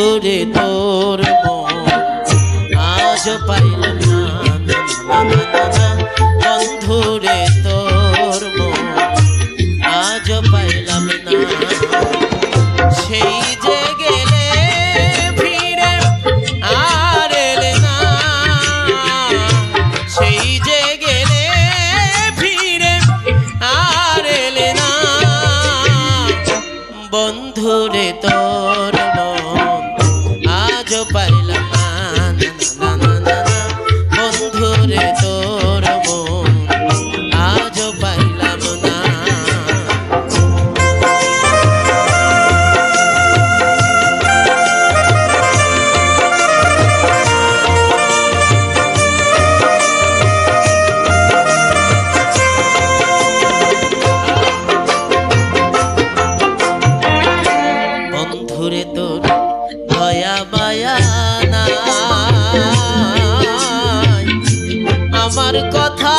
ঘুরে তোর মন। পাইলাম না। দয়া মায়া আমার কথা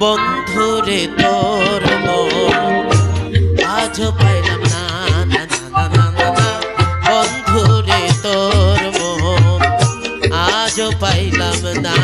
বন্ধু রে তোর আজ পাইলাম না বন্ধু রে না না তোর আজ পাইলাম না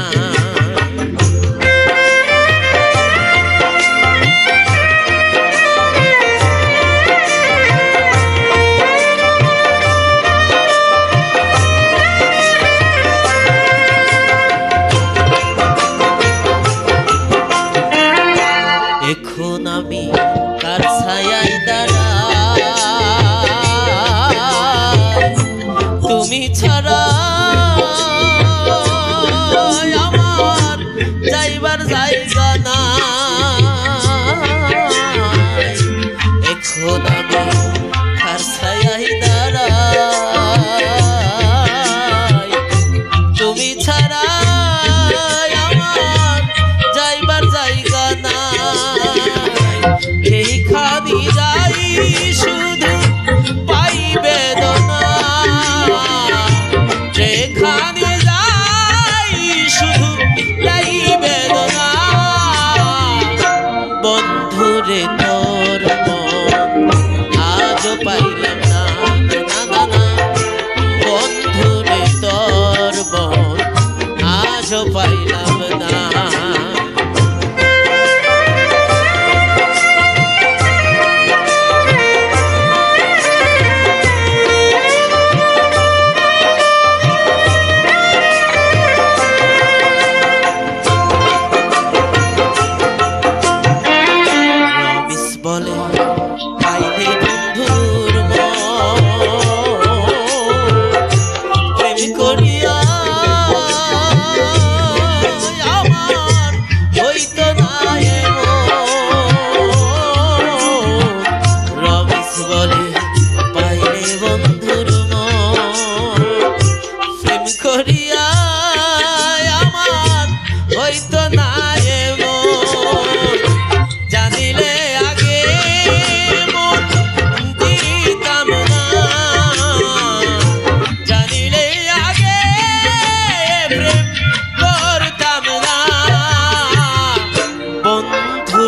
তুমি ছাড়া রেখা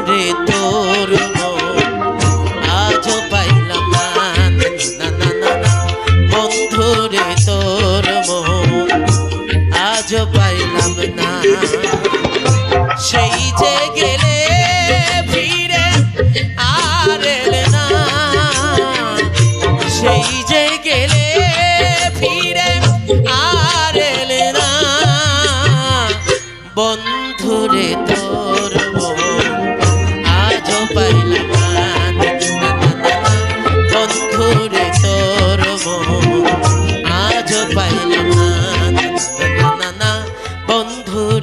রে তোর আজও পাইলাম না না না না না। বন্ধু রে তোর মন। আজও পাইলাম না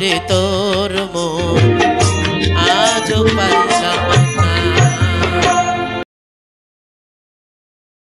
Espíritu.